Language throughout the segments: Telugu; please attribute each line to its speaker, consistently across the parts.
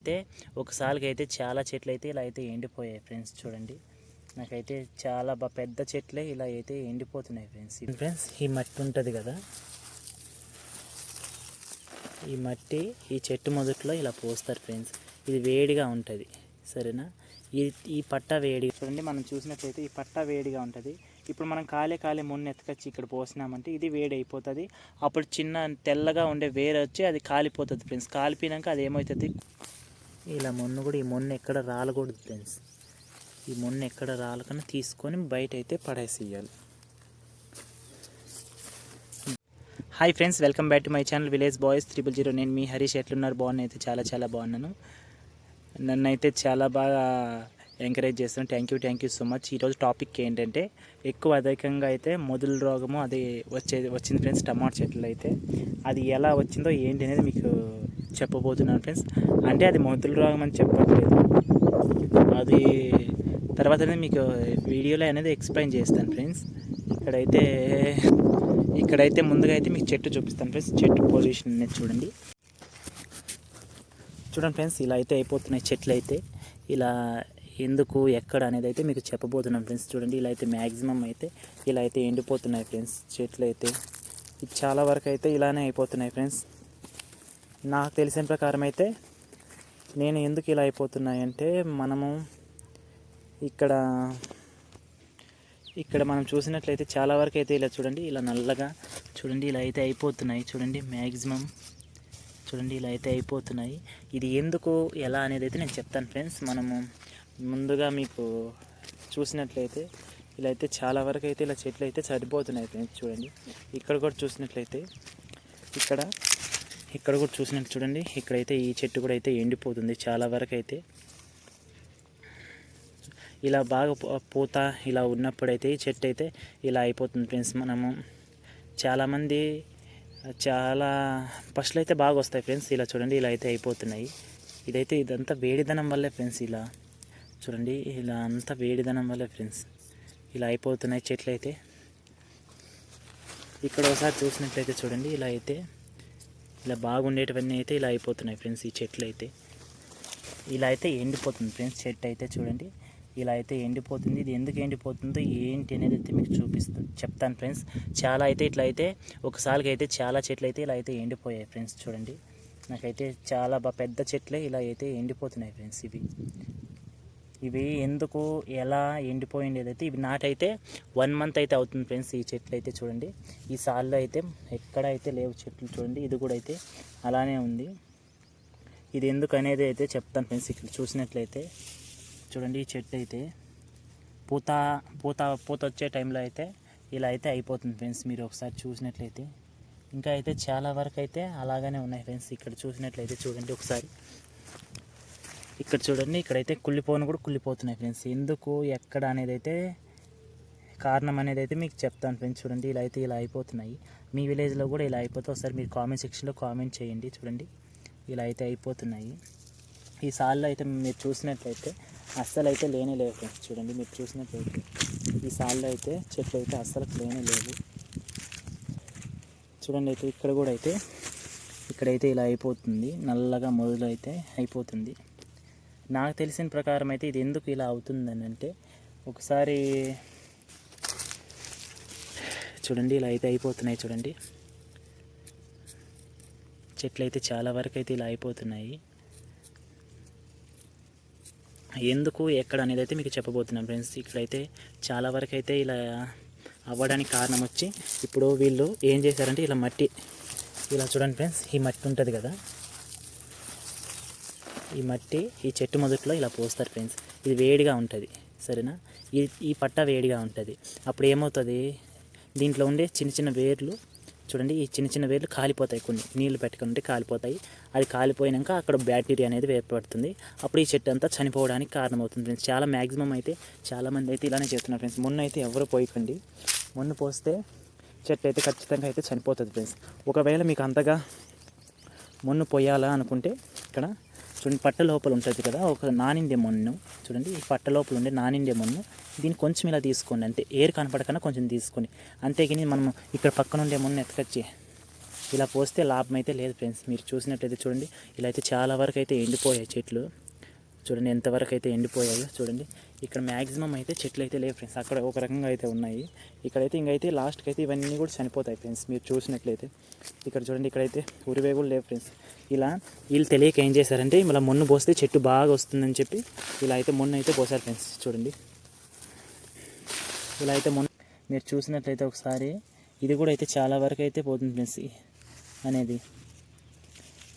Speaker 1: అయితే ఒకసారికి అయితే చాలా చెట్లు అయితే ఇలా అయితే ఎండిపోయాయి ఫ్రెండ్స్ చూడండి. నాకైతే చాలా బాగా పెద్ద చెట్లే ఇలా అయితే ఎండిపోతున్నాయి ఫ్రెండ్స్. ఫ్రెండ్స్ ఈ మట్టి ఉంటుంది కదా. ఈ మట్టి ఈ చెట్టు మొదట్లో ఇలా పోస్తారు ఫ్రెండ్స్. ఇది వేడిగా ఉంటుంది సరేనా? ఈ ఈ పట్ట వేడి చూడండి మనం చూసినట్లయితే ఈ పట్ట వేడిగా ఉంటుంది. ఇప్పుడు మనం కాలే కాలే మొన్న ఎత్తుకొచ్చి ఇక్కడ పోసినామంటే ఇది వేడి అయిపోతుంది అప్పుడు చిన్న తెల్లగా ఉండే వేరు వచ్చి అది కాలిపోతుంది ఫ్రెండ్స్. కాలిపోయినాక అది ఏమవుతుంది ఇలా మొన్న కూడా ఈ మొన్న ఎక్కడ రాలకూడదు ఫ్రెండ్స్ ఈ మొన్న ఎక్కడ రాలకన్నా తీసుకొని బయట అయితే పడేసేయాలి. Hi friends welcome back to my channel village boys. Triple zero నేను మీ హరీష్. ఎట్లున్నారు? బాగున్నా అయితే చాలా చాలా బాగున్నాను. నన్ను అయితే చాలా బాగా ఎంకరేజ్ చేస్తాను thank you thank you so much ఈరోజు టాపిక్ ఏంటంటే ఎక్కువ అధికంగా అయితే మొదలు రోగము అది వచ్చేది వచ్చింది ఫ్రెండ్స్ టమాటా చెట్లు అయితే అది ఎలా వచ్చిందో ఏంటి అనేది మీకు చెప్పబోతున్నాను ఫ్రెండ్స్ అంటే అది మొదలు రోగం అని చెప్పట్లేదు. అది తర్వాత అనేది మీకు వీడియోలో అనేది ఎక్స్ప్లెయిన్ చేస్తాను ఫ్రెండ్స్ ఇక్కడైతే ఇక్కడైతే ముందుగా అయితే మీకు చెట్టు చూపిస్తాను ఫ్రెండ్స్ చెట్టు పొజిషన్ అనేది చూడండి. చూడండి ఫ్రెండ్స్ ఇలా అయితే అయిపోతున్నాయి చెట్లు అయితే. ఇలా ఎందుకు ఎక్కడ అనేది అయితే మీకు చెప్పబోతున్నాం ఫ్రెండ్స్ చూడండి ఇలా అయితే మ్యాక్సిమం అయితే ఇలా అయితే ఎండిపోతున్నాయి ఫ్రెండ్స్ చెట్లు అయితే. చాలా వరకు అయితే ఇలానే అయిపోతున్నాయి ఫ్రెండ్స్ నాకు తెలిసిన ప్రకారం అయితే నేను ఎందుకు ఇలా అయిపోతున్నాయంటే మనము ఇక్కడ ఇక్కడ మనం చూసినట్లయితే చాలా వరకు అయితే ఇలా చూడండి ఇలా నల్లగా చూడండి ఇలా అయితే అయిపోతున్నాయి. చూడండి మ్యాక్సిమం చూడండి ఇలా అయితే అయిపోతున్నాయి. ఇది ఎందుకు ఎలా అనేది అయితే నేను చెప్తాను ఫ్రెండ్స్ మనము ముందుగా మీకు చూసినట్లయితే ఇలా అయితే చాలా వరకు అయితే ఇలా చెట్లు అయితే సరిపోతున్నాయి ఫ్రెండ్స్ చూడండి. ఇక్కడ కూడా చూసినట్లయితే ఇక్కడ ఇక్కడ కూడా చూసినట్టు చూడండి. ఇక్కడైతే ఈ చెట్టు కూడా అయితే ఎండిపోతుంది. చాలా వరకు అయితే ఇలా బాగా పూత ఇలా ఉన్నప్పుడైతే ఈ చెట్టు అయితే ఇలా అయిపోతుంది ఫ్రెండ్స్. మనము చాలామంది చాలా ఫస్ట్లో అయితే బాగా వస్తాయి ఫ్రెండ్స్. ఇలా చూడండి ఇలా అయితే అయిపోతున్నాయి. ఇదైతే ఇదంతా వేడిదనం వల్లే ఫ్రెండ్స్ ఇలా. చూడండి ఇలా అంతా వేడిదనం వల్లే ఫ్రెండ్స్. ఇలా అయిపోతున్నాయి చెట్లు అయితే ఇక్కడ ఒకసారి చూసినట్లయితే చూడండి ఇలా అయితే ఇలా బాగుండేటివన్నీ అయితే ఇలా అయిపోతున్నాయి ఫ్రెండ్స్ ఈ చెట్లు అయితే. ఇలా అయితే ఎండిపోతుంది ఫ్రెండ్స్ చెట్టు అయితే చూడండి. ఇలా అయితే ఎండిపోతుంది. ఇది ఎందుకు ఎండిపోతుందో ఏంటి అనేది అయితే మీకు చూపిస్తాను చెప్తాను ఫ్రెండ్స్. చాలా అయితే ఇట్లా అయితే ఒకసారికి అయితే చాలా చెట్లు అయితే ఇలా అయితే ఎండిపోయాయి ఫ్రెండ్స్ చూడండి. నాకైతే చాలా పెద్ద చెట్లే ఇలా అయితే ఎండిపోతున్నాయి ఫ్రెండ్స్ ఇవి. ఇవి ఎందుకు ఎలా ఎండిపోయింది అయితే ఇవి నాటైతే వన్ మంత్ అయితే అవుతుంది ఫ్రెండ్స్ ఈ చెట్లు అయితే చూడండి. ఈ సాల్లో అయితే ఎక్కడ అయితే లేవు చెట్లు చూడండి ఇది కూడా అయితే అలానే ఉంది. ఇది ఎందుకు అనేది అయితే చెప్తాను ఫ్రెండ్స్ ఇక్కడ చూసినట్లయితే. చూడండి ఈ చెట్టు అయితే పూత పూత పూత వచ్చే టైంలో అయితే ఇలా అయితే అయిపోతుంది ఫ్రెండ్స్ మీరు ఒకసారి చూసినట్లయితే. ఇంకా అయితే చాలా వరకు అయితే అలాగనే ఉన్నాయి ఫ్రెండ్స్ ఇక్కడ చూసినట్లయితే చూడండి ఒకసారి. ఇక్కడ చూడండి ఇక్కడైతే కుళ్ళిపోను కూడా కుళ్ళిపోతున్నాయి ఫ్రెండ్స్ ఎందుకు ఎక్కడ అనేది అయితే కారణం అనేది అయితే మీకు చెప్తాను ఫ్రెండ్స్ చూడండి ఇలా అయితే ఇలా అయిపోతున్నాయి. మీ విలేజ్లో కూడా ఇలా అయిపోతే ఒకసారి మీరు కామెంట్ సెక్షన్లో కామెంట్ చేయండి చూడండి. ఇలా అయితే అయిపోతున్నాయి. ఈ సాల్లో అయితే మీరు చూసినట్లయితే అస్సలు అయితే లేనే లేవు ఫ్రెండ్స్ చూడండి మీరు చూసినట్లయితే ఈ సాల్లో అయితే చెట్లు అయితే అస్సలు లేనే లేవు. చూడండి అయితే ఇక్కడ కూడా అయితే ఇక్కడైతే ఇలా అయిపోతుంది. నల్లగా మొదలు అయితే అయిపోతుంది. నాకు తెలిసిన ప్రకారం అయితే ఇది ఎందుకు ఇలా అవుతుందని అంటే ఒకసారి చూడండి ఇలా అయితే అయిపోతున్నాయి చూడండి. చెట్లు అయితే చాలా వరకు అయితే ఇలా అయిపోతున్నాయి. ఎందుకు ఎక్కడ అనేది అయితే మీకు చెప్పబోతున్నాను ఫ్రెండ్స్. ఇక్కడైతే చాలా వరకు అయితే ఇలా అవ్వడానికి కారణం వచ్చి ఇప్పుడు వీళ్ళు ఏం చేశారంటే ఇలా మట్టి ఇలా చూడండి ఫ్రెండ్స్ ఈ మట్టి ఉంటుంది కదా. ఈ మట్టి ఈ చెట్టు మొదట్లో ఇలా పోస్తారు ఫ్రెండ్స్ ఇది వేడిగా ఉంటుంది సరేనా? ఈ ఈ పట్ట వేడిగా ఉంటుంది. అప్పుడు ఏమవుతుంది? దీంట్లో ఉండే చిన్న చిన్న వేర్లు చూడండి ఈ చిన్న చిన్న వేర్లు కాలిపోతాయి కొన్ని. నీళ్ళు పెట్టుకుంటే కాలిపోతాయి. అది కాలిపోయినాక అక్కడ బ్యాక్టీరియా అనేది ఏర్పడుతుంది. అప్పుడు ఈ చెట్టు అంతా చనిపోవడానికి కారణమవుతుంది ఫ్రెండ్స్ చాలా మ్యాక్సిమం అయితే చాలామంది అయితే ఇలానే చేస్తున్నారు ఫ్రెండ్స్ మొన్న అయితే ఎవరు పోయకండి. మొన్న పోస్తే చెట్టు అయితే ఖచ్చితంగా అయితే చనిపోతుంది ఫ్రెండ్స్ ఒకవేళ మీకు అంతగా మొన్ను పోయాలా అనుకుంటే ఇక్కడ చూడండి పట్ట లోపల ఉంటుంది కదా ఒక నానిండే మొన్ను. చూడండి ఈ పట్ట లోపల ఉండే నానిండే మొన్ను. దీన్ని కొంచెం ఇలా తీసుకోండి అంటే ఏర్ కనపడకుండా కొంచెం తీసుకోండి. అంతేగాని మనం ఇక్కడ పక్కన ఉండే మొన్ను ఎత్తుకొచ్చి ఇలా పోస్తే లాభం అయితే లేదు ఫ్రెండ్స్ మీరు చూసినట్లయితే చూడండి ఇలా అయితే చాలా వరకు అయితే ఎండిపోయాయి చెట్లు. చూడండి ఎంతవరకు అయితే ఎండిపోయాయో చూడండి. ఇక్కడ మ్యాక్సిమం అయితే చెట్లు అయితే లేవు ఫ్రెండ్స్ అక్కడ ఒక రకంగా అయితే ఉన్నాయి. ఇక్కడైతే ఇంకైతే లాస్ట్కి అయితే ఇవన్నీ కూడా చనిపోతాయి ఫ్రెండ్స్ మీరు చూసినట్లయితే. ఇక్కడ చూడండి ఇక్కడైతే ఉరివే కూడా లేవు ఫ్రెండ్స్ ఇలా వీళ్ళు తెలియక ఏం చేశారంటే ఇలా మొన్ను పోస్తే చెట్టు బాగా వస్తుందని చెప్పి ఇలా అయితే మొన్న అయితే పోసారు ఫ్రెండ్స్ చూడండి. ఇలా అయితే మొన్న మీరు చూసినట్లయితే ఒకసారి ఇది కూడా అయితే చాలా వరకు అయితే పోతుంది ఫ్రెండ్స్ అనేది.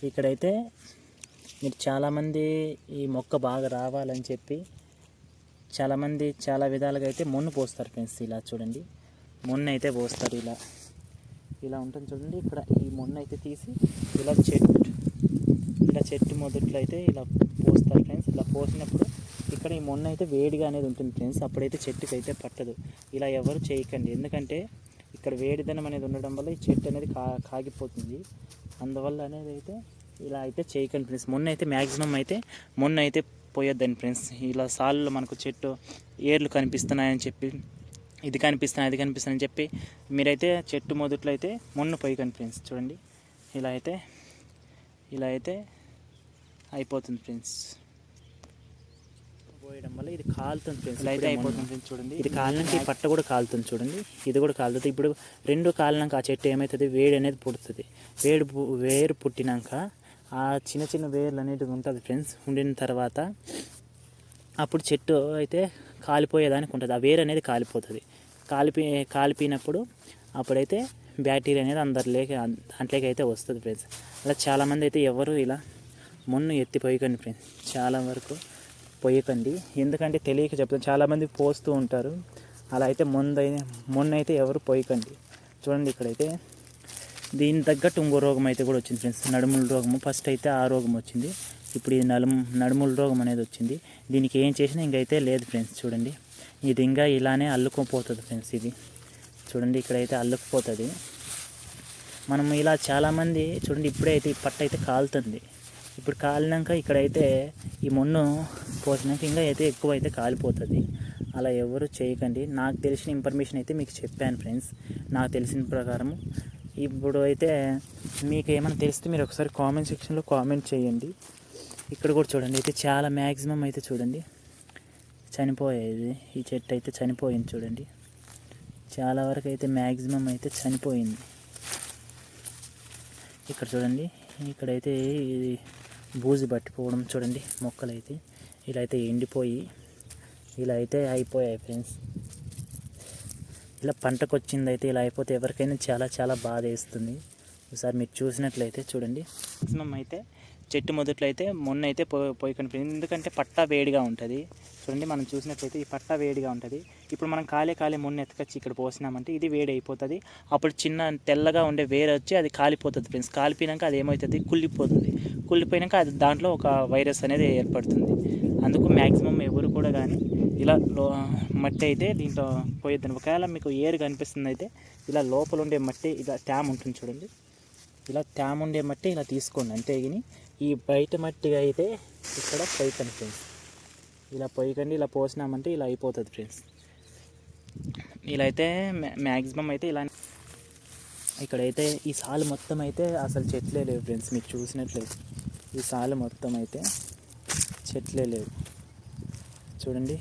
Speaker 1: ఇక్కడైతే మీరు చాలామంది ఈ మొక్క బాగా రావాలని చెప్పి చాలామంది చాలా విధాలుగా అయితే మొన్ను పోస్తారు ఫ్రెండ్స్ ఇలా చూడండి. మొన్న అయితే పోస్తారు ఇలా. ఇలా ఉంటుంది చూడండి ఇక్కడ ఈ మొన్న అయితే తీసి ఇలా చెట్టు ఇలా చెట్టు మొదట్లో అయితే ఇలా పోస్తారు ఫ్రెండ్స్. ఇలా పోసినప్పుడు ఇక్కడ ఈ మొన్న అయితే వేడిగా అనేది ఉంటుంది ఫ్రెండ్స్. అప్పుడైతే చెట్టుకి అయితే పట్టదు. ఇలా ఎవరు చేయకండి. ఎందుకంటే ఇక్కడ వేడిదనం అనేది ఉండడం వల్ల ఈ చెట్టు అనేది కా కాగిపోతుంది. అందువల్ల అనేది అయితే ఇలా అయితే చేయకండి ఫ్రెండ్స్. మొన్న అయితే మ్యాక్సిమం అయితే మొన్న అయితే పోయొద్దండి ఫ్రెండ్స్. ఇలా సాల్లో మనకు చెట్టు ఏర్లు కనిపిస్తున్నాయని చెప్పి ఇది కనిపిస్తున్నాయి అది కనిపిస్తున్నాయని చెప్పి మీరైతే చెట్టు మొదట్లో అయితే మొన్న పోయకండి ఫ్రెండ్స్. చూడండి. ఇలా అయితే ఇలా అయితే అయిపోతుంది ఫ్రెండ్స్. పోయడం వల్ల ఇది కాలుతుంది ఫ్రెండ్స్. ఇలా అయితే అయిపోతుంది ఫ్రెండ్స్ చూడండి. ఇది కాలినాక ఈ పట్ట కూడా కాలుతుంది చూడండి. ఇది కూడా కాలుతుంది. ఇప్పుడు రెండు కాలినాక ఆ చెట్టు ఏమవుతుంది వేడి అనేది పుడుతుంది. వేడి వేరు పుట్టినాక ఆ చిన్న చిన్న వేర్లు అనేటివి ఉంటుంది ఫ్రెండ్స్ ఉండిన తర్వాత అప్పుడు చెట్టు అయితే కాలిపోయేదానికి ఉంటుంది. ఆ వేర్ అనేది కాలిపోతుంది. కాలిపి కాలిపోయినప్పుడు అప్పుడైతే బ్యాక్టీరియా అనేది అందరిలోకి దాంట్లోకి అయితే వస్తుంది ఫ్రెండ్స్ అలా చాలామంది అయితే ఎవరు ఇలా మొన్ను ఎత్తి పోయకండి ఫ్రెండ్స్ చాలా వరకు పోయకండి. ఎందుకంటే తెలియక చెప్తాను. చాలామంది పోస్తూ ఉంటారు. అలా అయితే మొన్న మొన్న అయితే ఎవరు పోయకండి. చూడండి ఇక్కడైతే దీని తగ్గట్టు ఇంకో రోగం అయితే కూడా వచ్చింది ఫ్రెండ్స్. నడుముల రోగము. ఫస్ట్ అయితే ఆ రోగం వచ్చింది. ఇప్పుడు ఇది నలు నడుముల రోగం అనేది వచ్చింది. దీనికి ఏం చేసినా ఇంకైతే లేదు ఫ్రెండ్స్. చూడండి. ఇది ఇంకా ఇలానే అల్లుకుపోతుంది ఫ్రెండ్స్ ఇది. చూడండి ఇక్కడైతే అల్లుకుపోతుంది. మనం ఇలా చాలామంది చూడండి ఇప్పుడే అయితే ఈ పట్ట అయితే కాలుతుంది. ఇప్పుడు కాలినాక ఇక్కడైతే ఈ మొన్ను పోసినాక ఇంకా అయితే ఎక్కువ అయితే కాలిపోతుంది. అలా ఎవరు చేయకండి. నాకు తెలిసిన ఇన్ఫర్మేషన్ అయితే మీకు చెప్పాను ఫ్రెండ్స్. నాకు తెలిసిన ప్రకారం ఇప్పుడు అయితే మీకు ఏమైనా తెలిస్తే మీరు ఒకసారి కామెంట్ సెక్షన్లో కామెంట్ చేయండి. ఇక్కడ కూడా చూడండి అయితే చాలా మ్యాక్సిమం అయితే చూడండి. చనిపోయేది. ఈ చెట్టు అయితే చనిపోయింది చూడండి. చాలా వరకు అయితే మ్యాక్సిమం అయితే చనిపోయింది. ఇక్కడ చూడండి ఇక్కడైతే ఇది బూజు పట్టిపోవడం చూడండి మొక్కలు అయితే ఇలా అయితే ఎండిపోయి ఇలా అయితే అయిపోయాయి ఫ్రెండ్స్ ఇలా పంటకు వచ్చింది అయితే ఇలా అయిపోతే ఎవరికైనా చాలా చాలా బాధ వేస్తుంది. ఒకసారి మీరు చూసినట్లయితే చూడండి. మ్యాక్సిమం అయితే చెట్టు మొదట్లో అయితే మొన్న అయితే పో పోయి కనిపించింది. ఎందుకంటే పట్టా వేడిగా ఉంటుంది. చూడండి మనం చూసినట్లయితే ఈ పట్టా వేడిగా ఉంటుంది. ఇప్పుడు మనం కాలే కాలే మొన్న ఎత్తుకొచ్చి ఇక్కడ పోసినామంటే ఇది వేడి అయిపోతుంది. అప్పుడు చిన్న తెల్లగా ఉండే వేరే వచ్చి అది కాలిపోతుంది ఫ్రెండ్స్. కాలిపోయినాక అది ఏమవుతుంది కుళ్ళిపోతుంది. కుళ్ళిపోయినాక అది దాంట్లో ఒక వైరస్ అనేది ఏర్పడుతుంది. అందుకు మ్యాక్సిమం ఎవరు కూడా కానీ ఇలా లో మట్టి అయితే దీంట్లో పోయొద్దని ఒకవేళ మీకు ఏరు కనిపిస్తుంది అయితే ఇలా లోపల ఉండే మట్టి ఇలా ట్యామ్ ఉంటుంది చూడండి. ఇలా ట్యామ్ ఉండే మట్టి ఇలా తీసుకోండి అంతేగాని ఈ బయట మట్టిగా అయితే ఇక్కడ పోయకండి ఫ్రెండ్స్. ఇలా పోయకండి ఇలా పోసినామంటే ఇలా అయిపోతుంది ఫ్రెండ్స్. ఇలా అయితే మ్యాక్సిమం అయితే ఇలా ఇక్కడైతే ఈ సాలు మొత్తం అయితే అసలు చెట్లే లేవు ఫ్రెండ్స్. మీరు చూసినట్లయితే ఈ సాలు మొత్తం అయితే చెట్లే లేవు. చూడండి.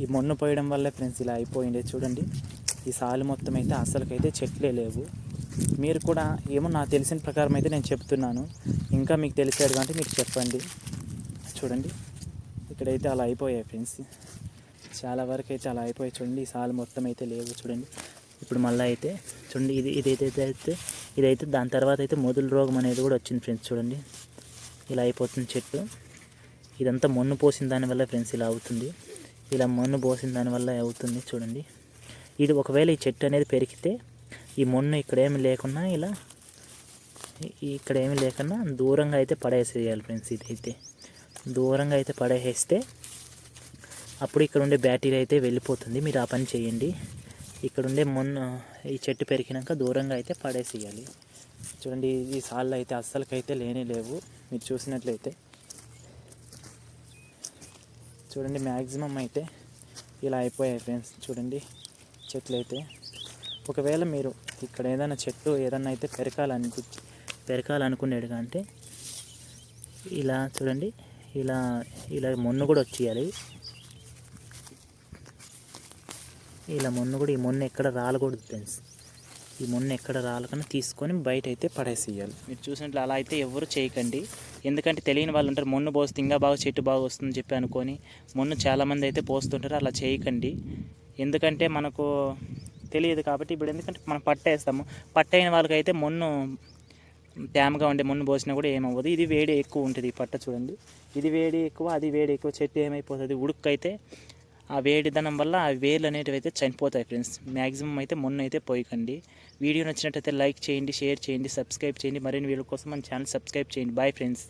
Speaker 1: ఈ మొన్ను పోయడం వల్లే ఫ్రెండ్స్ ఇలా అయిపోయింది చూడండి. ఈ సాలు మొత్తం అయితే అసలుకైతే చెట్లే లేవు. మీరు కూడా ఏమో నాకు తెలిసిన ప్రకారం అయితే నేను చెప్తున్నాను. ఇంకా మీకు తెలిసారు కాబట్టి మీరు చెప్పండి. చూడండి. ఇక్కడైతే అలా అయిపోయాయి ఫ్రెండ్స్. చాలా వరకు అయితే అలా అయిపోయాయి చూడండి. ఈ సాలు మొత్తం అయితే లేవు చూడండి. ఇప్పుడు మళ్ళీ అయితే చూడండి ఇది ఇదైతే అయితే ఇదైతే దాని తర్వాత అయితే మొదలు రోగం అనేది కూడా వచ్చింది ఫ్రెండ్స్ చూడండి. ఇలా అయిపోతుంది చెట్టు. ఇదంతా మన్ను పోసిన దానివల్ల ఫ్రెండ్స్ ఇలా అవుతుంది. ఇలా మన్ను పోసిన దానివల్ల అవుతుంది చూడండి. ఇది ఒకవేళ ఈ చెట్టు అనేది పెరిగితే ఈ మొన్ను ఇక్కడ ఏమి లేకున్నా ఇలా ఇక్కడ ఏమి లేకున్నా దూరంగా అయితే పడేసేయాలి ఫ్రెండ్స్ ఇదైతే దూరంగా అయితే పడేసేస్తే అప్పుడు ఇక్కడ ఉండే బ్యాటరీ అయితే వెళ్ళిపోతుంది. మీరు ఆ పని చేయండి. ఇక్కడ ఉండే మొన్న ఈ చెట్టు పెరిగినాక దూరంగా అయితే పడేసేయాలి. చూడండి ఈ సాళ్ళు అయితే అస్సలకైతే లేనే లేవు. మీరు చూసినట్లయితే. చూడండి మ్యాక్సిమం అయితే ఇలా అయిపోయాయి ఫ్రెండ్స్ చూడండి చెట్లు అయితే. ఒకవేళ మీరు ఇక్కడ ఏదైనా చెట్టు ఏదైనా అయితే పెరకాలనుకు పెరకాలనుకునేది అంటే ఇలా చూడండి ఇలా ఇలా మొన్ను కూడా వచ్చేయాలి. ఇలా మొన్ను కూడా ఈ మొన్ను ఎక్కడ రాలకూడదు ఫ్రెండ్స్ ఈ మొన్ను ఎక్కడ రాలకన్నా తీసుకొని బయట అయితే పడేసేయాలి. మీరు చూసినట్లు అలా అయితే ఎవరు చేయకండి. ఎందుకంటే తెలియని వాళ్ళు ఉంటారు మొన్ను పోస్తే ఇంకా బాగా చెట్టు బాగా వస్తుందని చెప్పి అనుకొని మొన్ను చాలామంది అయితే పోస్తుంటారు అలా చేయకండి. ఎందుకంటే మనకు తెలియదు కాబట్టి ఇప్పుడు ఎందుకంటే మనం పట్టేస్తాము పట్టైన వాళ్ళకైతే మొన్ను తేమగా ఉండే మొన్ను పోసినా కూడా ఏమవ్వదు. ఇది వేడి ఎక్కువ ఉంటుంది ఈ పట్ట చూడండి. ఇది వేడి ఎక్కువ అది వేడి ఎక్కువ చెట్టు ఏమైపోతుంది ఉడుక్కైతే ఆ వేడిదనం వల్ల ఆ వేలు అనేటివి అయితే చనిపోతాయి ఫ్రెండ్స్. మ్యాక్సిమం అయితే మొన్న అయితే పోయకండి. వీడియో నచ్చినట్టయితే లైక్ చేయండి షేర్ చేయండి సబ్స్క్రైబ్ చేయండి. మరిన్ని వీడియో కోసం మన ఛానల్ సబ్స్క్రైబ్ చేయండి. Bye friends.